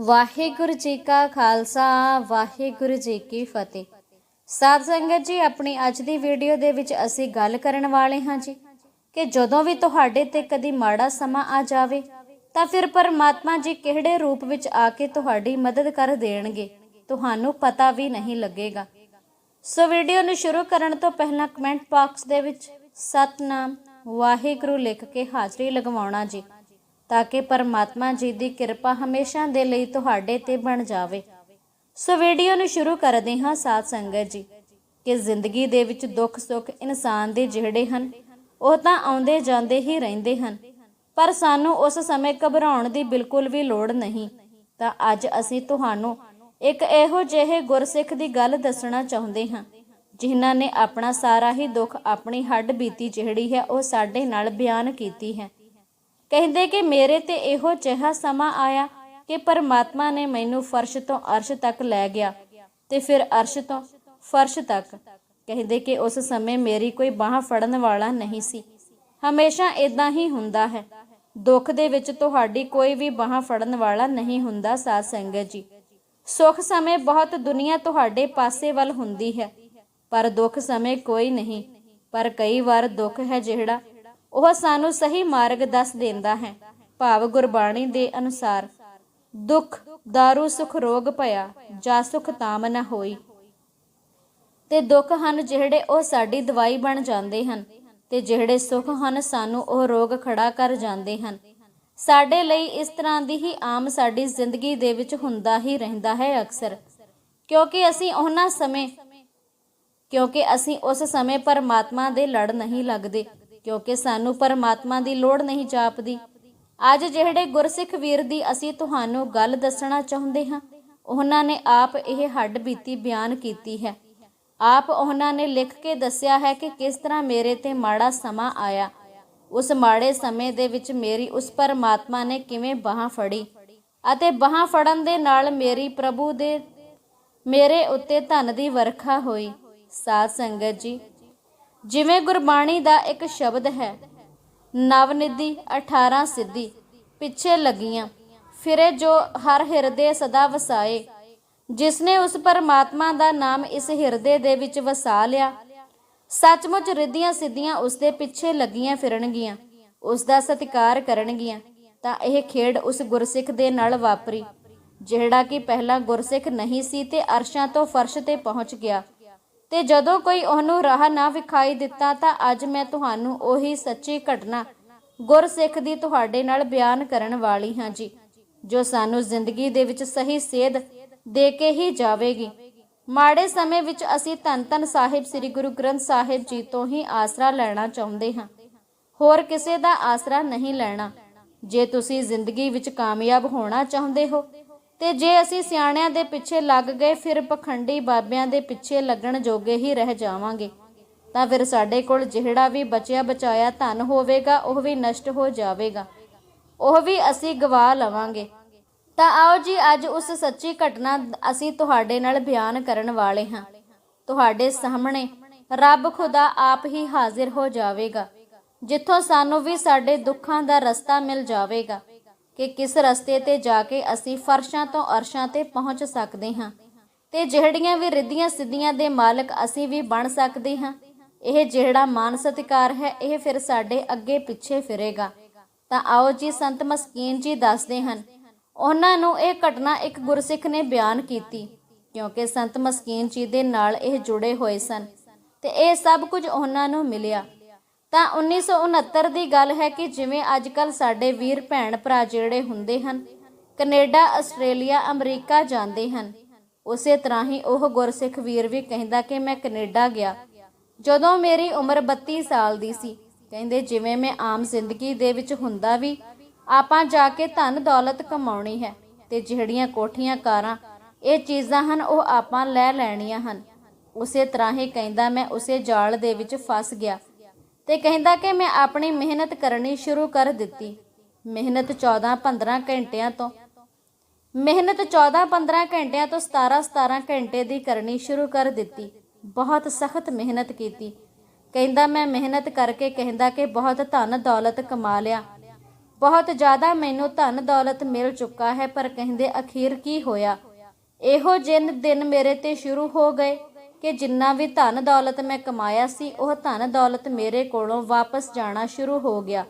ਵਾਹਿਗੁਰੂ ਜੀ ਕਾ ਖਾਲਸਾ, ਵਾਹਿਗੁਰੂ ਜੀ ਕੀ ਫਤਿਹ। ਸਾਧ ਸੰਗਤ ਜੀ, ਆਪਣੀ ਅੱਜ ਦੀ ਵੀਡੀਓ ਦੇ ਵਿੱਚ ਅਸੀਂ ਗੱਲ ਕਰਨ ਵਾਲੇ ਹਾਂ ਜੀ ਕਿ ਜਦੋਂ ਵੀ ਤੁਹਾਡੇ ਤੇ ਕਦੀ ਮਾੜਾ ਸਮਾਂ ਆ ਜਾਵੇ, ਤਾਂ ਫਿਰ ਪਰਮਾਤਮਾ ਜੀ ਕਿਹੜੇ ਰੂਪ ਵਿੱਚ ਆ ਕੇ ਤੁਹਾਡੀ ਮਦਦ ਕਰ ਦੇਣਗੇ, ਤੁਹਾਨੂੰ ਪਤਾ ਵੀ ਨਹੀਂ ਲੱਗੇਗਾ। ਸੋ ਵੀਡੀਓ ਨੂੰ ਸ਼ੁਰੂ ਕਰਨ ਤੋਂ ਪਹਿਲਾਂ ਕਮੈਂਟ ਬਾਕਸ ਦੇ ਵਿੱਚ, ਸਤਨਾਮ ਵਾਹਿਗੁਰੂ ਲਿਖ ਕੇ ਹਾਜ਼ਰੀ ਲਗਵਾਉਣਾ ਜੀ। ਤਾਂ ਕਿ ਪਰਮਾਤਮਾ ਜੀ ਦੀ ਕਿਰਪਾ ਹਮੇਸ਼ਾ ਦੇ ਲਈ ਤੁਹਾਡੇ ਤੇ ਬਣ ਜਾਵੇ। ਸੋ ਵੀਡੀਓ ਨੂੰ ਸ਼ੁਰੂ ਕਰਦੇ ਹਾਂ ਸਾਧ ਸੰਗਤ ਜੀ, ਕਿ ਜ਼ਿੰਦਗੀ ਦੇ ਵਿੱਚ ਦੁੱਖ ਸੁੱਖ ਇਨਸਾਨ ਦੇ ਜਿਹੜੇ ਹਨ, ਉਹ ਤਾਂ ਆਉਂਦੇ ਜਾਂਦੇ ਹੀ ਰਹਿੰਦੇ ਹਨ। ਪਰ ਸਾਨੂੰ ਉਸ ਸਮੇਂ ਘਬਰਾਉਣ ਦੀ ਬਿਲਕੁਲ ਵੀ ਲੋੜ ਨਹੀਂ। ਤਾਂ ਅੱਜ ਅਸੀਂ ਤੁਹਾਨੂੰ ਇੱਕ ਇਹੋ ਜਿਹੇ ਗੁਰਸਿੱਖ ਦੀ ਗੱਲ ਦੱਸਣਾ ਚਾਹੁੰਦੇ ਹਾਂ, ਜਿਨ੍ਹਾਂ ਨੇ ਆਪਣਾ ਸਾਰਾ ਹੀ ਦੁੱਖ ਆਪਣੀ ਹੱਡ ਬੀਤੀ ਜਿਹੜੀ ਹੈ ਉਹ ਸਾਡੇ ਨਾਲ ਬਿਆਨ ਕੀਤੀ ਹੈ। ਕਹਿੰਦੇ ਕਿ ਮੇਰੇ ਤੇ ਇਹੋ ਜਿਹਾ ਸਮਾਂ ਆਇਆ ਕਿ ਪਰਮਾਤਮਾ ਨੇ ਮੈਨੂੰ ਫਰਸ਼ ਤੋਂ ਅਰਸ਼ ਤੱਕ ਲੈ ਗਿਆ ਤੇ ਫਿਰ ਅਰਸ਼ ਤੋਂ ਫਰਸ਼ ਤੱਕ। ਕਹਿੰਦੇ ਕਿ ਉਸ ਸਮੇਂ ਮੇਰੀ ਕੋਈ ਬਾਹ ਫੜਨ ਵਾਲਾ ਨਹੀਂ ਸੀ। ਹਮੇਸ਼ਾ ਇਦਾਂ ਹੀ ਹੁੰਦਾ ਹੈ। ਦੁੱਖ ਦੇ ਵਿੱਚ ਤੁਹਾਡੀ ਕੋਈ ਵੀ ਬਾਹ ਫੜਨ ਵਾਲਾ ਨਹੀਂ ਹੁੰਦਾ, ਸਾਧ ਸੰਗਤ ਜੀ। ਸੁੱਖ ਸਮੇਂ ਬਹੁਤ ਦੁਨੀਆ ਤੁਹਾਡੇ ਪਾਸੇ ਵੱਲ ਹੁੰਦੀ ਹੈ, ਪਰ ਦੁੱਖ ਸਮੇਂ ਕੋਈ ਨਹੀਂ। ਪਰ ਕਈ ਵਾਰ ਦੁੱਖ ਹੈ ਜਿਹੜਾ ਉਹ ਸਾਨੂੰ ਸਹੀ ਮਾਰਗ ਦੱਸ ਦਿੰਦਾ ਹੈ। ਭਾਵ ਗੁਰਬਾਣੀ ਦੇ ਅਨੁਸਾਰ, ਦੁੱਖ दारू ਸੁਖ, ਰੋਗ ਭਇਆ, ਜਾ ਸੁਖ ਤਾਮ ਨ ਹੋਈ। ਤੇ ਦੁੱਖ ਹਨ ਜਿਹੜੇ ਉਹ ਸਾਡੀ ਦਵਾਈ ਬਣ ਜਾਂਦੇ ਹਨ ਤੇ ਜਿਹੜੇ ਸੁਖ ਹਨ ਸਾਨੂੰ ਉਹ ਰੋਗ ਖੜਾ ਕਰ ਜਾਂਦੇ ਹਨ। ਸਾਡੇ ਲਈ ਇਸ ਤਰ੍ਹਾਂ ਦੀ ਹੀ ਆਮ ਸਾਡੀ ਜ਼ਿੰਦਗੀ ਦੇ ਵਿੱਚ ਹੁੰਦਾ ਹੀ ਰਹਿੰਦਾ ਹੈ ਅਕਸਰ। ਕਿਉਂਕਿ ਅਸੀਂ ਉਹਨਾਂ ਸਮੇਂ, ਕਿਉਂਕਿ ਅਸੀਂ ਉਸ ਸਮੇਂ ਪਰਮਾਤਮਾ ਦੇ ਲੜ ਨਹੀਂ ਲੱਗਦੇ। ਕਿਉਂਕਿ ਸਾਨੂੰ ਪਰਮਾਤਮਾ ਦੀ ਲੋੜ ਨਹੀਂ ਜਾਪਦੀ। ਅੱਜ ਜਿਹੜੇ ਗੁਰਸਿੱਖ ਵੀਰ ਦੀ ਅਸੀਂ ਤੁਹਾਨੂੰ ਗੱਲ ਦੱਸਣਾ ਚਾਹੁੰਦੇ ਹਾਂ, ਉਹਨਾਂ ਨੇ ਆਪ ਇਹ ਹੱਡ ਬੀਤੀ ਬਿਆਨ ਕੀਤੀ ਹੈ। ਆਪ ਉਹਨਾਂ ਨੇ ਲਿਖ ਕੇ ਦੱਸਿਆ ਹੈ ਕਿ ਕਿਸ ਤਰ੍ਹਾਂ ਮੇਰੇ ਤੇ ਮਾੜਾ ਸਮਾਂ ਆਇਆ। ਉਸ ਮਾੜੇ ਸਮੇਂ ਦੇ ਵਿੱਚ ਮੇਰੀ ਉਸ ਪਰਮਾਤਮਾ ਨੇ ਕਿਵੇਂ ਬਾਹਾਂ ਫੜੀ ਅਤੇ ਬਾਹਾਂ ਫੜਨ ਦੇ ਨਾਲ ਮੇਰੀ ਪ੍ਰਭੂ ਦੇ ਮੇਰੇ ਉੱਤੇ ਧਨ ਦੀ ਵਰਖਾ ਹੋਈ। ਸਾਧ ਸੰਗਤ ਜੀ ਜਿਵੇਂ ਗੁਰਬਾਣੀ ਦਾ ਇੱਕ ਸ਼ਬਦ ਹੈ, ਨਵਨਿਧੀ 18 ਸਿੱਧੀ, ਪਿੱਛੇ ਲੱਗੀਆਂ, ਫਿਰੇ ਜੋ ਹਰ ਹਿਰਦੇ ਸਦਾ ਵਸਾਏ। ਜਿਸਨੇ ਉਸ ਪਰਮਾਤਮਾ ਦਾ ਨਾਮ ਇਸ ਹਿਰਦੇ ਦੇ ਵਿੱਚ ਵਸਾ ਲਿਆ, ਸੱਚਮੁੱਚ ਰਿੱਧੀਆਂ ਸਿੱਧੀਆਂ ਉਸ ਦੇ ਪਿੱਛੇ ਲੱਗੀਆਂ ਫਿਰਨਗੀਆਂ, ਉਸ ਦਾ ਸਤਿਕਾਰ ਕਰਨਗੀਆਂ, ਤਾਂ ਇਹ ਖੇਡ ਉਸ ਗੁਰਸਿੱਖ ਦੇ ਨਾਲ ਵਾਪਰੀ, ਜਿਹੜਾ ਕਿ ਪਹਿਲਾਂ ਗੁਰਸਿੱਖ ਨਹੀਂ ਸੀ ਤੇ ਅਰਸ਼ਾਂ ਤੋਂ ਫਰਸ਼ ਤੇ ਪਹੁੰਚ ਗਿਆ। ਤੇ ਜਦੋਂ ਕੋਈ ਉਹਨੂੰ ਰਾਹ ਨਾ ਵਿਖਾਈ ਦਿੱਤਾ ਤਾਂ ਅੱਜ ਮੈਂ ਤੁਹਾਨੂੰ ਉਹੀ ਸੱਚੀ ਘਟਨਾ ਗੁਰਸਿੱਖ ਦੀ ਤੁਹਾਡੇ ਨਾਲ ਬਿਆਨ ਕਰਨ ਵਾਲੀ ਹਾਂ ਜੀ, ਜੋ ਸਾਨੂੰ ਜ਼ਿੰਦਗੀ ਦੇ ਵਿੱਚ ਸਹੀ ਸੇਧ ਦੇ ਕੇ ਹੀ ਜਾਵੇਗੀ। ਮਾੜੇ ਸਮੇਂ ਵਿੱਚ ਅਸੀਂ ਧੰਨ ਧੰਨ ਸਾਹਿਬ ਸ੍ਰੀ ਗੁਰੂ ਗ੍ਰੰਥ ਸਾਹਿਬ ਜੀ ਤੋਂ ਹੀ ਆਸਰਾ ਲੈਣਾ ਚਾਹੁੰਦੇ ਹਾਂ। ਹੋਰ ਕਿਸੇ ਦਾ ਆਸਰਾ ਨਹੀਂ ਲੈਣਾ, ਜੇ ਤੁਸੀਂ ਜ਼ਿੰਦਗੀ ਵਿੱਚ ਕਾਮਯਾਬ ਹੋਣਾ ਚਾਹੁੰਦੇ ਹੋ ਤੇ ਜੇ ਅਸੀਂ ਸਿਆਣਿਆਂ ਦੇ ਪਿੱਛੇ ਲੱਗ ਗਏ, ਫਿਰ ਪਖੰਡੀ ਬਾਬਿਆਂ ਦੇ ਪਿੱਛੇ ਲੱਗਣ ਜੋਗੇ ਹੀ ਰਹਿ ਜਾਵਾਂਗੇ। ਤਾਂ ਫਿਰ ਸਾਡੇ ਕੋਲ ਜਿਹੜਾ ਵੀ ਬਚਿਆ ਬਚਾਇਆ ਧਨ ਹੋਵੇਗਾ, ਉਹ ਵੀ ਨਸ਼ਟ ਹੋ ਜਾਵੇਗਾ। ਉਹ ਵੀ ਅਸੀਂ ਗਵਾ ਲਵਾਂਗੇ। ਤਾਂ ਆਓ ਜੀ, ਅੱਜ ਉਸ ਸੱਚੀ ਘਟਨਾ ਅਸੀਂ ਤੁਹਾਡੇ ਨਾਲ ਬਿਆਨ ਕਰਨ ਵਾਲੇ ਹਾਂ। ਤੁਹਾਡੇ ਸਾਹਮਣੇ ਰੱਬ ਖੁਦਾ ਆਪ ਹੀ ਹਾਜ਼ਰ ਹੋ ਜਾਵੇਗਾ, ਜਿੱਥੋਂ ਸਾਨੂੰ ਵੀ ਸਾਡੇ ਦੁੱਖਾਂ ਦਾ ਰਸਤਾ ਮਿਲ ਜਾਵੇਗਾ। ਕਿ ਕਿਸ ਰਸਤੇ ਤੇ ਜਾ ਕੇ ਅਸੀਂ ਫਰਸ਼ਾਂ ਤੋਂ ਅਰਸ਼ਾਂ ਤੇ ਪਹੁੰਚ ਸਕਦੇ ਹਾਂ ਤੇ ਜਿਹੜੀਆਂ ਵੀ ਰਿੱਧੀਆਂ ਸਿੱਧੀਆਂ ਦੇ ਮਾਲਕ ਅਸੀਂ ਵੀ ਬਣ ਸਕਦੇ ਹਾਂ। ਇਹ ਜਿਹੜਾ ਮਾਨ ਸਤਿਕਾਰ ਹੈ, ਇਹ ਫਿਰ ਸਾਡੇ ਅੱਗੇ ਪਿੱਛੇ ਫਿਰੇਗਾ। ਤਾਂ ਆਓ ਜੀ, ਸੰਤ ਮਸਕੀਨ ਜੀ ਦੱਸਦੇ ਹਨ, ਉਹਨਾਂ ਨੂੰ ਇਹ ਘਟਨਾ ਇੱਕ ਗੁਰਸਿੱਖ ਨੇ ਬਿਆਨ ਕੀਤੀ, ਕਿਉਂਕਿ ਸੰਤ ਮਸਕੀਨ ਜੀ ਦੇ ਨਾਲ ਇਹ ਜੁੜੇ ਹੋਏ ਸਨ ਤੇ ਇਹ ਸਭ ਕੁਝ ਉਹਨਾਂ ਨੂੰ ਮਿਲਿਆ। ਤਾਂ 1969 ਦੀ ਗੱਲ ਹੈ ਕਿ ਜਿਵੇਂ ਅੱਜ ਕੱਲ ਸਾਡੇ ਵੀਰ ਭੈਣ ਭਰਾ ਜਿਹੜੇ ਹੁੰਦੇ ਹਨ, ਕੈਨੇਡਾ, ਆਸਟ੍ਰੇਲੀਆ, ਅਮਰੀਕਾ ਜਾਂਦੇ ਹਨ, ਉਸੇ ਤਰ੍ਹਾਂ ਹੀ ਉਹ ਗੁਰਸਿੱਖ ਵੀਰ ਵੀ ਕਹਿੰਦਾ ਕਿ ਮੈਂ ਕੈਨੇਡਾ ਗਿਆ। ਜਦੋਂ ਮੇਰੀ ਉਮਰ 32 ਸਾਲ ਦੀ ਸੀ, ਕਹਿੰਦੇ ਜਿਵੇਂ ਮੈਂ ਆਮ ਜ਼ਿੰਦਗੀ ਦੇ ਵਿੱਚ ਹੁੰਦਾ ਵੀ, ਆਪਾਂ ਜਾ ਕੇ ਧਨ ਦੌਲਤ ਕਮਾਉਣੀ ਹੈ ਤੇ ਜਿਹੜੀਆਂ ਕੋਠੀਆਂ ਕਾਰਾਂ, ਇਹ ਚੀਜ਼ਾਂ ਹਨ ਉਹ ਆਪਾਂ ਲੈ ਲੈਣੀਆਂ ਹਨ। ਉਸੇ ਤਰ੍ਹਾਂ ਹੀ ਕਹਿੰਦਾ ਮੈਂ ਉਸੇ ਜਾਲ ਦੇ ਵਿੱਚ ਫਸ ਗਿਆ। ਤੇ ਕਹਿੰਦਾ ਕਿ ਮੈਂ ਆਪਣੀ ਮਿਹਨਤ ਕਰਨੀ ਸ਼ੁਰੂ ਕਰ ਦਿੱਤੀ। ਮਿਹਨਤ 14-15 ਘੰਟਿਆਂ ਤੋਂ। ਮਿਹਨਤ 14-15 ਘੰਟਿਆਂ ਤੋਂ 17-17 ਘੰਟੇ ਦੀ ਕਰਨੀ ਸ਼ੁਰੂ ਕਰ ਦਿੱਤੀ। ਬਹੁਤ ਸਖਤ ਮਿਹਨਤ ਕੀਤੀ। ਕਹਿੰਦਾ ਮੈਂ ਮਿਹਨਤ ਕਰਕੇ ਕਹਿੰਦਾ ਕਿ ਬਹੁਤ ਧਨ ਦੌਲਤ ਕਮਾ ਲਿਆ। ਬਹੁਤ ਜ਼ਿਆਦਾ ਮੈਨੂੰ ਧਨ ਦੌਲਤ ਮਿਲ ਚੁੱਕਾ ਹੈ, ਪਰ ਕਹਿੰਦੇ ਅਖੀਰ ਕੀ ਹੋਇਆ? ਇਹੋ ਜਿਨ ਦਿਨ ਮੇਰੇ ਤੇ ਸ਼ੁਰੂ ਹੋ ਗਏ। ਕਿ ਜਿੰਨਾ ਵੀ ਧਨ ਦੌਲਤ ਮੈਂ ਕਮਾਇਆ ਸੀ, ਉਹ ਧਨ ਦੌਲਤ ਮੇਰੇ ਕੋਲੋਂ ਵਾਪਸ ਜਾਣਾ ਸ਼ੁਰੂ ਹੋ ਗਿਆ।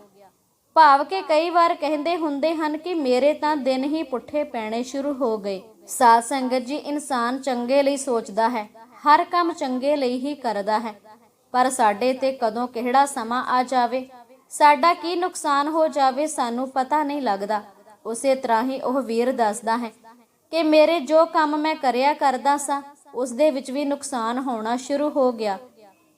ਭਾਵ ਕਿ ਕਈ ਵਾਰ ਕਹਿੰਦੇ ਹੁੰਦੇ ਹਨ ਕਿ ਮੇਰੇ ਤਾਂ ਦਿਨ ਹੀ ਪੁੱਠੇ ਪੈਣੇ ਸ਼ੁਰੂ ਹੋ ਗਏ। ਸਾਧ ਸੰਗਤ ਜੀ, ਇਨਸਾਨ ਚੰਗੇ ਲਈ ਸੋਚਦਾ ਹੈ, ਹਰ ਕੰਮ ਚੰਗੇ ਲਈ ਹੀ ਕਰਦਾ ਹੈ। ਪਰ ਸਾਡੇ ਤੇ ਕਦੋਂ ਕਿਹੜਾ ਸਮਾਂ ਆ ਜਾਵੇ? ਸਾਡਾ ਕੀ ਨੁਕਸਾਨ ਹੋ ਜਾਵੇ ਸਾਨੂੰ ਪਤਾ ਨਹੀਂ ਲੱਗਦਾ। ਉਸੇ ਤਰ੍ਹਾਂ ਹੀ ਉਹ ਵੀਰ ਦੱਸਦਾ ਹੈ ਕਿ ਮੇਰੇ ਜੋ ਕੰਮ ਮੈਂ ਕਰਿਆ ਕਰਦਾ ਸਾਂ ਉਸ ਦੇ ਵਿੱਚ ਵੀ ਨੁਕਸਾਨ ਹੋਣਾ ਸ਼ੁਰੂ ਹੋ ਗਿਆ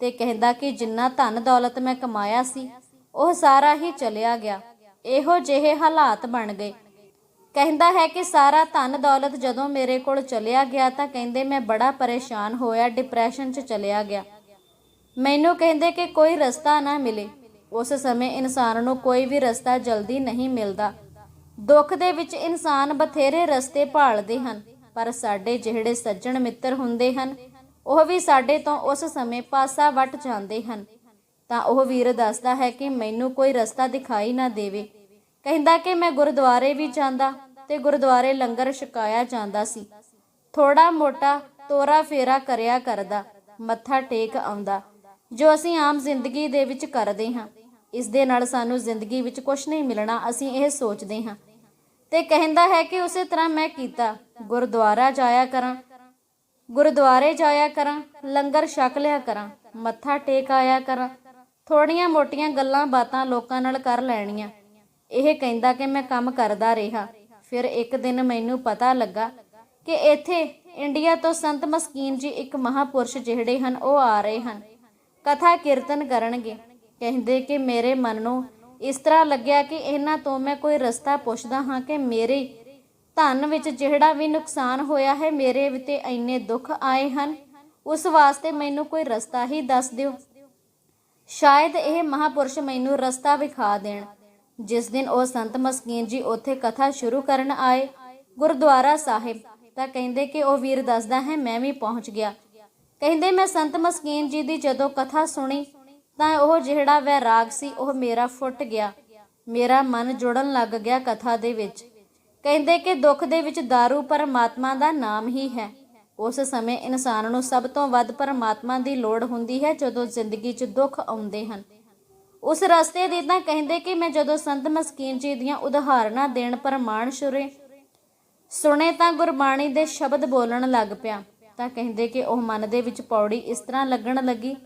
ਤੇ ਕਹਿੰਦਾ ਕਿ ਜਿੰਨਾ ਧਨ ਦੌਲਤ ਮੈਂ ਕਮਾਇਆ ਸੀ, ਉਹ ਸਾਰਾ ਹੀ ਚਲਿਆ ਗਿਆ। ਇਹੋ ਜਿਹੇ ਹਾਲਾਤ ਬਣ ਗਏ। ਕਹਿੰਦਾ ਹੈ ਕਿ ਸਾਰਾ ਧਨ ਦੌਲਤ ਜਦੋਂ ਮੇਰੇ ਕੋਲ ਚਲਿਆ ਗਿਆ ਤਾਂ ਕਹਿੰਦੇ ਮੈਂ ਬੜਾ ਪਰੇਸ਼ਾਨ ਹੋਇਆ, ਡਿਪਰੈਸ਼ਨ 'ਚ ਚਲਿਆ ਗਿਆ। ਮੈਨੂੰ ਕਹਿੰਦੇ ਕਿ ਕੋਈ ਰਸਤਾ ਨਾ ਮਿਲੇ। ਉਸ ਸਮੇਂ ਇਨਸਾਨ ਨੂੰ ਕੋਈ ਵੀ ਰਸਤਾ ਜਲਦੀ ਨਹੀਂ ਮਿਲਦਾ। ਦੁੱਖ ਦੇ ਵਿੱਚ ਇਨਸਾਨ ਬਥੇਰੇ ਰਸਤੇ ਭਾਲਦੇ ਹਨ। ਪਰ ਸਾਡੇ ਜਿਹੜੇ ਸੱਜਣ ਮਿੱਤਰ ਹੁੰਦੇ ਹਨ, ਉਹ ਵੀ ਸਾਡੇ ਤੋਂ ਉਸ ਸਮੇਂ ਪਾਸਾ ਵੱਟ ਜਾਂਦੇ ਹਨ। ਤਾਂ ਉਹ ਵੀਰ ਦੱਸਦਾ ਹੈ ਕਿ ਮੈਨੂੰ ਕੋਈ ਰਸਤਾ ਦਿਖਾਈ ਨਾ ਦੇਵੇ। ਕਹਿੰਦਾ ਕਿ ਮੈਂ ਗੁਰਦੁਆਰੇ ਵੀ ਜਾਂਦਾ ਤੇ ਗੁਰਦੁਆਰੇ ਲੰਗਰ ਛਕਾਇਆ ਜਾਂਦਾ ਸੀ। ਥੋੜਾ ਮੋਟਾ ਤੋਰਾ ਫੇਰਾ ਕਰਿਆ ਕਰਦਾ, ਮੱਥਾ ਟੇਕ ਆਉਂਦਾ, ਜੋ ਅਸੀਂ ਆਮ ਜ਼ਿੰਦਗੀ ਦੇ ਵਿੱਚ ਕਰਦੇ ਹਾਂ। ਇਸ ਦੇ ਨਾਲ ਸਾਨੂੰ ਜ਼ਿੰਦਗੀ ਵਿੱਚ ਕੁਝ ਨਹੀਂ ਮਿਲਣਾ, ਅਸੀਂ ਇਹ ਸੋਚਦੇ ਹਾਂ। ਤੇ ਕਹਿੰਦਾ ਹੈ ਕਿ ਉਸੇ ਤਰ੍ਹਾਂ ਮੈਂ ਕੀਤਾ। ਗੁਰਦੁਆਰਾ ਜਾਇਆ ਕਰਾਂ, ਗੁਰਦੁਆਰੇ ਜਾਇਆ ਕਰਾਂ, ਲੰਗਰ ਛਕ ਲਿਆ ਕਰਾਂ, ਮੱਥਾ ਟੇਕ ਆਇਆ ਕਰਾਂ ਥੋੜੀਆਂ ਮੋਟੀਆਂ ਗੱਲਾਂ ਬਾਤਾਂ ਲੋਕਾਂ ਨਾਲ ਕਰ ਲੈਣੀਆਂ। ਇਹ ਕਹਿੰਦਾ ਕਿ ਮੈਂ ਕੰਮ ਕਰਦਾ ਰਿਹਾ। ਫਿਰ ਇੱਕ ਦਿਨ ਮੈਨੂੰ ਪਤਾ ਲੱਗਾ ਕਿ ਇੱਥੇ ਇੰਡੀਆ ਤੋਂ ਸੰਤ ਮਸਕੀਨ ਜੀ ਇੱਕ ਮਹਾਪੁਰਸ਼ ਜਿਹੜੇ ਹਨ, ਉਹ ਆ ਰਹੇ ਹਨ। ਕਥਾ ਕੀਰਤਨ ਕਰਨਗੇ। ਕਹਿੰਦੇ ਕਿ ਮੇਰੇ ਮਨ ਨੂੰ ਇਸ ਤਰ੍ਹਾਂ ਲੱਗਿਆ ਕਿ ਇਹਨਾਂ ਤੋਂ ਮੈਂ ਕੋਈ ਰਸਤਾ ਪੁੱਛਦਾ ਹਾਂ ਕਿ ਮੇਰੇ ਧਨ ਵਿੱਚ ਜਿਹੜਾ ਵੀ ਨੁਕਸਾਨ ਹੋਇਆ ਹੈ, ਮੇਰੇ ਤੇ ਇੰਨੇ ਦੁੱਖ ਆਏ ਹਨ। ਉਸ ਵਾਸਤੇ ਮੈਨੂੰ ਕੋਈ ਰਸਤਾ ਹੀ ਦੱਸ ਦਿਓ। ਸ਼ਾਇਦ ਇਹ ਮਹਾਪੁਰਸ਼ ਮੈਨੂੰ ਰਸਤਾ ਵਿਖਾ ਦੇਣ। ਜਿਸ ਦਿਨ ਉਹ ਸੰਤ ਮਸਕੀਨ ਜੀ ਉੱਥੇ ਕਥਾ ਸ਼ੁਰੂ ਕਰਨ ਆਏ ਗੁਰਦੁਆਰਾ ਸਾਹਿਬ, ਤਾਂ ਕਹਿੰਦੇ ਕਿ ਉਹ ਵੀਰ ਦੱਸਦਾ ਹੈ, ਮੈਂ ਵੀ ਪਹੁੰਚ ਗਿਆ। ਕਹਿੰਦੇ, ਮੈਂ ਸੰਤ ਮਸਕੀਨ ਜੀ ਦੀ ਜਦੋਂ ਕਥਾ ਸੁਣੀ, ਤਾਂ ਉਹ ਜਿਹੜਾ ਵੈਰਾਗ ਸੀ, ਉਹ ਮੇਰਾ ਫੁੱਟ ਗਿਆ। ਮੇਰਾ ਮਨ ਜੁੜਨ ਲੱਗ ਗਿਆ ਕਥਾ ਦੇ ਵਿੱਚ। ਕਹਿੰਦੇ ਕਿ ਦੁੱਖ ਦੇ ਵਿੱਚ दारू ਪਰਮਾਤਮਾ ਦਾ ਨਾਮ ਹੀ ਹੈ। ਉਸ ਸਮੇਂ ਇਨਸਾਨ ਨੂੰ ਸਭ ਤੋਂ ਵੱਧ ਪਰਮਾਤਮਾ ਦੀ ਲੋੜ ਹੁੰਦੀ ਹੈ ਜਦੋਂ ਜ਼ਿੰਦਗੀ 'ਚ ਦੁੱਖ ਆਉਂਦੇ ਹਨ। ਉਸ ਰਸਤੇ ਦੀ ਤਾਂ ਕਹਿੰਦੇ ਕਿ ਮੈਂ ਜਦੋਂ ਸੰਤ ਮਸਕੀਨ ਜੀ ਦੀਆਂ ਉਦਾਹਰਨਾਂ ਦੇਣ ਪ੍ਰਮਾਣ ਸ਼ੁਰੇ ਸੁਣੇ ਤਾਂ ਗੁਰਬਾਣੀ ਦੇ ਸ਼ਬਦ ਬੋਲਣ ਲੱਗ ਪਿਆ। ਤਾਂ ਕਹਿੰਦੇ ਕਿ ਉਹ ਮਨ ਦੇ ਵਿੱਚ ਪੌੜੀ ਇਸ ਤਰ੍ਹਾਂ ਲੱਗਣ ਲੱਗੀ,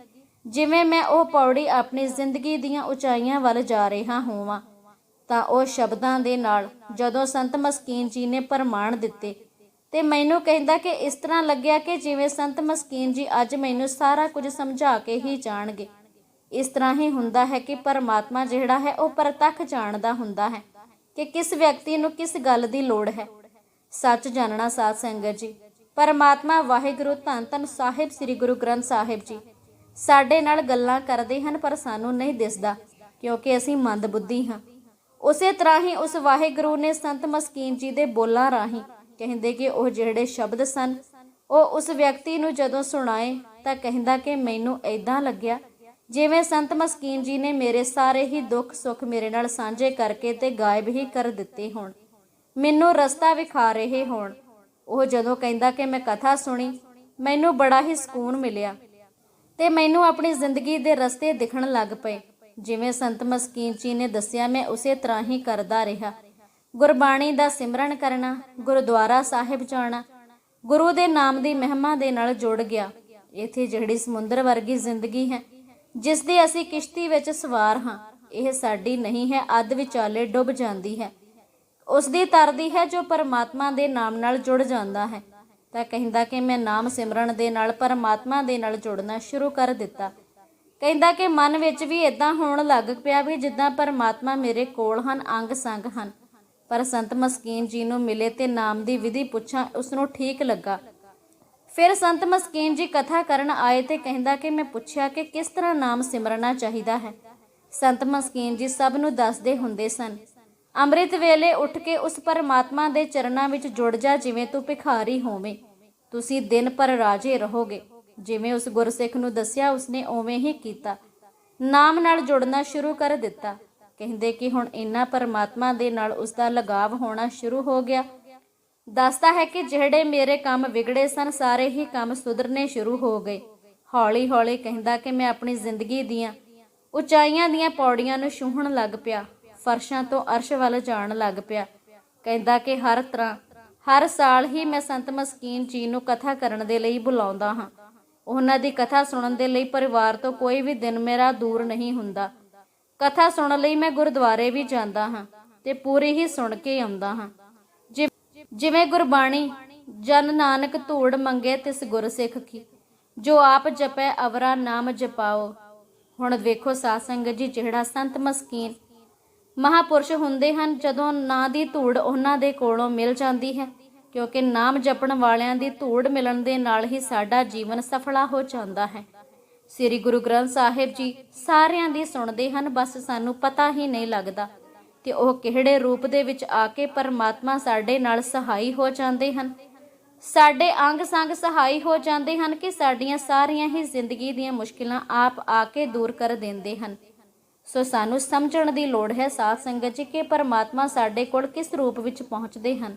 ਜਿਵੇਂ ਮੈਂ ਉਹ ਪੌੜੀ ਆਪਣੀ ਜ਼ਿੰਦਗੀ ਦੀਆਂ ਉਚਾਈਆਂ ਵੱਲ ਜਾ ਰਿਹਾ ਹੋਵਾਂ। ਤਾਂ ਉਹ ਸ਼ਬਦਾਂ ਦੇ ਨਾਲ ਜਦੋਂ ਸੰਤ ਮਸਕੀਨ ਜੀ ਨੇ ਪ੍ਰਮਾਣ ਦਿੱਤੇ ਤੇ ਮੈਨੂੰ ਕਹਿੰਦਾ ਕਿ ਇਸ ਤਰ੍ਹਾਂ ਲੱਗਿਆ ਕਿ ਜਿਵੇਂ ਸੰਤ ਮਸਕੀਨ ਜੀ ਅੱਜ ਮੈਨੂੰ ਸਾਰਾ ਕੁਝ ਸਮਝਾ ਕੇ ਹੀ ਜਾਣਗੇ। ਇਸ ਤਰ੍ਹਾਂ ਹੀ ਹੁੰਦਾ ਹੈ ਕਿ ਪਰਮਾਤਮਾ ਜਿਹੜਾ ਹੈ ਉਹ ਪ੍ਰਤੱਖ ਜਾਣਦਾ ਹੁੰਦਾ ਹੈ ਕਿ ਕਿਸ ਵਿਅਕਤੀ ਨੂੰ ਕਿਸ ਗੱਲ ਦੀ ਲੋੜ ਹੈ। ਸੱਚ ਜਾਣਨਾ ਸਾਧ ਸੰਗਤ ਜੀ, ਪਰਮਾਤਮਾ ਵਾਹਿਗੁਰੂ ਧੰਨ ਧੰਨ ਸਾਹਿਬ ਸ੍ਰੀ ਗੁਰੂ ਗ੍ਰੰਥ ਸਾਹਿਬ ਜੀ, ਸਾਡੇ ਨਾਲ ਗੱਲਾਂ ਕਰਦੇ ਹਨ ਪਰ ਸਾਨੂੰ ਨਹੀਂ ਦਿਸਦਾ ਕਿਉਂਕਿ ਅਸੀਂ ਮੰਦ ਬੁੱਧੀ ਹਾਂ। ਉਸੇ ਤਰ੍ਹਾਂ ਹੀ ਉਸ ਵਾਹਿਗੁਰੂ ਨੇ ਸੰਤ ਮਸਕੀਨ ਜੀ ਦੇ ਬੋਲਾਂ ਰਾਹੀਂ ਕਹਿੰਦੇ ਕਿ ਉਹ ਜਿਹੜੇ ਸ਼ਬਦ ਸਨ, ਉਹ ਉਸ ਵਿਅਕਤੀ ਨੂੰ ਜਦੋਂ ਸੁਣਾਏ ਤਾਂ ਕਹਿੰਦਾ ਕਿ ਮੈਨੂੰ ਐਦਾਂ ਲੱਗਿਆ, ਜਿਵੇਂ ਸੰਤ ਮਸਕੀਨ ਜੀ ਨੇ ਮੇਰੇ ਸਾਰੇ ਹੀ ਦੁੱਖ ਸੁੱਖ ਮੇਰੇ ਨਾਲ ਸਾਂਝੇ ਕਰਕੇ ਤੇ ਗਾਇਬ ਹੀ ਕਰ ਦਿੱਤੇ ਹੋਣ, ਮੈਨੂੰ ਰਸਤਾ ਵਿਖਾ ਰਹੇ ਹੋਣ। ਉਹ ਜਦੋਂ ਕਹਿੰਦਾ ਕਿ ਮੈਂ ਕਥਾ ਸੁਣੀ, ਮੈਨੂੰ ਬੜਾ ਹੀ ਸਕੂਨ ਮਿਲਿਆ ਤੇ ਮੈਨੂੰ ਆਪਣੀ ਜ਼ਿੰਦਗੀ ਦੇ ਰਸਤੇ ਦਿਖਣ ਲੱਗ ਪਏ। ਜਿਵੇਂ ਸੰਤ ਮਸਕੀਨ ਜੀ ਨੇ ਦੱਸਿਆ, ਮੈਂ ਉਸੇ ਤਰ੍ਹਾਂ ਹੀ ਕਰਦਾ ਰਿਹਾ। ਗੁਰਬਾਣੀ ਦਾ ਸਿਮਰਨ ਕਰਨਾ, ਗੁਰਦੁਆਰਾ ਸਾਹਿਬ ਜਾਣਾ, ਗੁਰੂ ਦੇ ਨਾਮ ਦੀ ਮਹਿਮਾ ਦੇ ਨਾਲ ਜੁੜ ਗਿਆ। ਇੱਥੇ ਜਿਹੜੀ ਸਮੁੰਦਰ ਵਰਗੀ ਜ਼ਿੰਦਗੀ ਹੈ, ਜਿਸ ਦੀ ਅਸੀਂ ਕਿਸ਼ਤੀ ਵਿੱਚ ਸਵਾਰ ਹਾਂ, ਇਹ ਸਾਡੀ ਨਹੀਂ ਹੈ, ਅੱਧ ਵਿਚਾਲੇ ਡੁੱਬ ਜਾਂਦੀ ਹੈ। ਉਸ ਦੀ ਤਰਦੀ ਹੈ ਜੋ ਪਰਮਾਤਮਾ ਦੇ ਨਾਮ ਨਾਲ ਜੁੜ ਜਾਂਦਾ ਹੈ। ਤਾਂ ਕਹਿੰਦਾ ਕਿ ਮੈਂ ਨਾਮ ਸਿਮਰਨ ਦੇ ਨਾਲ, ਪਰਮਾਤਮਾ ਦੇ ਨਾਲ ਜੁੜਨਾ ਸ਼ੁਰੂ ਕਰ ਦਿੱਤਾ। ਕਹਿੰਦਾ ਕਿ ਮਨ ਵਿੱਚ ਵੀ ਇਦਾਂ ਹੋਣ ਲੱਗ ਪਿਆ ਵੀ ਜਿੱਦਾਂ ਪਰਮਾਤਮਾ ਮੇਰੇ ਕੋਲ ਹਨ, ਅੰਗ ਸੰਗ ਹਨ। ਪਰ ਸੰਤ ਮਸਕੀਨ ਜੀ ਨੂੰ ਮਿਲੇ ਤੇ ਨਾਮ ਦੀ ਵਿਧੀ ਪੁੱਛਾਂ ਉਸ ਨੂੰ ਠੀਕ ਲੱਗਾ। ਫਿਰ ਸੰਤ ਮਸਕੀਨ ਜੀ ਕਥਾ ਕਰਨ ਆਏ ਤੇ ਕਹਿੰਦਾ ਕਿ ਮੈਂ ਪੁੱਛਿਆ ਕਿ ਕਿਸ ਤਰ੍ਹਾਂ ਨਾਮ ਸਿਮਰਨਾ ਚਾਹੀਦਾ ਹੈ? ਸੰਤ ਮਸਕੀਨ ਜੀ ਸਭ ਨੂੰ ਦੱਸਦੇ ਹੁੰਦੇ ਸਨ। ਅੰਮ੍ਰਿਤ ਵੇਲੇ ਉੱਠ ਕੇ ਉਸ ਪਰਮਾਤਮਾ ਦੇ ਚਰਨਾਂ ਵਿੱਚ ਜੁੜ ਜਾ ਜਿਵੇਂ ਤੂੰ ਭਿਖਾਰੀ ਹੋਵੇਂ। ਤੁਸੀਂ ਦਿਨ ਪਰ ਰਾਜੇ ਰਹੋਗੇ। ਜਿਵੇਂ ਉਸ ਗੁਰਸਿੱਖ ਨੂੰ ਦੱਸਿਆ, ਉਸਨੇ ਉਵੇਂ ਹੀ ਕੀਤਾ। ਨਾਮ ਨਾਲ ਜੁੜਨਾ ਸ਼ੁਰੂ ਕਰ ਦਿੱਤਾ। ਕਹਿੰਦੇ ਕਿ ਹੁਣ ਇੰਨਾ ਪਰਮਾਤਮਾ ਦੇ ਨਾਲ ਉਸ ਦਾ ਲਗਾਵ ਹੋਣਾ ਸ਼ੁਰੂ ਹੋ ਗਿਆ। ਦੱਸਦਾ ਹੈ ਕਿ ਜਿਹੜੇ ਮੇਰੇ ਕੰਮ ਵਿਗੜੇ ਸਨ, ਸਾਰੇ ਹੀ ਕੰਮ ਸੁਧਰਨੇ ਸ਼ੁਰੂ ਹੋ ਗਏ। ਹੌਲੀ ਹੌਲੀ ਕਹਿੰਦਾ ਕਿ ਮੈਂ ਆਪਣੀ ਜ਼ਿੰਦਗੀ ਦੀਆਂ ਉਚਾਈਆਂ ਦੀਆਂ ਪੌੜੀਆਂ ਨੂੰ ਛੂਹਣ ਲੱਗ ਪਿਆ। ਫਰਸ਼ਾਂ ਤੋਂ ਅਰਸ਼ ਵੱਲ ਜਾਣ ਲੱਗ ਪਿਆ। ਕਹਿੰਦਾ ਕਿ ਹਰ ਤਰ੍ਹਾਂ, ਹਰ ਸਾਲ ਹੀ ਮੈਂ ਸੰਤ ਮਸਕੀਨ ਜੀ ਨੂੰ ਕਥਾ ਕਰਨ ਦੇ ਲਈ ਬੁਲਾਉਂਦਾ ਹਾਂ। ਉਹਨਾਂ ਦੀ ਕਥਾ ਸੁਣਨ ਦੇ ਲਈ ਪਰਿਵਾਰ ਤੋਂ ਕੋਈ ਵੀ ਦਿਨ ਮੇਰਾ ਦੂਰ ਨਹੀਂ ਹੁੰਦਾ। ਕਥਾ ਸੁਣਨ ਲਈ ਮੈਂ ਗੁਰਦੁਆਰੇ ਵੀ ਜਾਂਦਾ ਹਾਂ ਤੇ ਪੂਰੀ ਹੀ ਸੁਣ ਕੇ ਆਉਂਦਾ ਹਾਂ। ਜਿਵੇਂ ਗੁਰਬਾਣੀ, ਜਨ ਨਾਨਕ ਧੂੜ ਮੰਗੇ ਤਿਸ ਗੁਰ ਸਿੱਖ ਕੀ। ਜੋ ਆਪ ਜਪੈ ਅਵਰਾ ਨਾਮ ਜਪਾਓ। ਹੁਣ ਵੇਖੋ ਸਾਧ ਸੰਗਤ ਜੀ, ਜਿਹੜਾ ਸੰਤ ਮਸਕੀਨ ਮਹਾਪੁਰਸ਼ ਹੁੰਦੇ ਹਨ, ਜਦੋਂ ਨਾਂ ਦੀ ਧੂੜ ਉਹਨਾਂ ਦੇ ਕੋਲੋਂ ਮਿਲ ਜਾਂਦੀ ਹੈ। ਕਿਉਂਕਿ ਨਾਮ ਜਪਣ ਵਾਲਿਆਂ ਦੀ ਧੂੜ ਮਿਲਣ ਦੇ ਨਾਲ ਹੀ ਸਾਡਾ ਜੀਵਨ ਸਫਲਾ ਹੋ ਜਾਂਦਾ ਹੈ। ਸ੍ਰੀ ਗੁਰੂ ਗ੍ਰੰਥ ਸਾਹਿਬ ਜੀ ਸਾਰਿਆਂ ਦੀ ਸੁਣਦੇ ਹਨ, ਬਸ ਸਾਨੂੰ ਪਤਾ ਹੀ ਨਹੀਂ ਲੱਗਦਾ। ਕਿ ਉਹ ਕਿਹੜੇ ਰੂਪ ਦੇ ਵਿੱਚ ਆ ਕੇ ਪਰਮਾਤਮਾ ਸਾਡੇ ਨਾਲ ਸਹਾਈ ਹੋ ਜਾਂਦੇ ਹਨ? ਸਾਡੇ ਅੰਗ ਸੰਗ ਸਹਾਈ ਹੋ ਜਾਂਦੇ ਹਨ ਕਿ ਸਾਡੀਆਂ ਸਾਰੀਆਂ ਹੀ ਜ਼ਿੰਦਗੀ ਦੀਆਂ ਮੁਸ਼ਕਿਲਾਂ ਆਪ ਆ ਕੇ ਦੂਰ ਕਰ ਦਿੰਦੇ ਹਨ? ਸੋ ਸਾਨੂੰ ਸਮਝਣ ਦੀ ਲੋੜ ਹੈ ਸਾਧ ਸੰਗਤ ਜੀ, ਕਿ ਪਰਮਾਤਮਾ ਸਾਡੇ ਕੋਲ ਕਿਸ ਰੂਪ ਵਿੱਚ ਪਹੁੰਚਦੇ ਹਨ?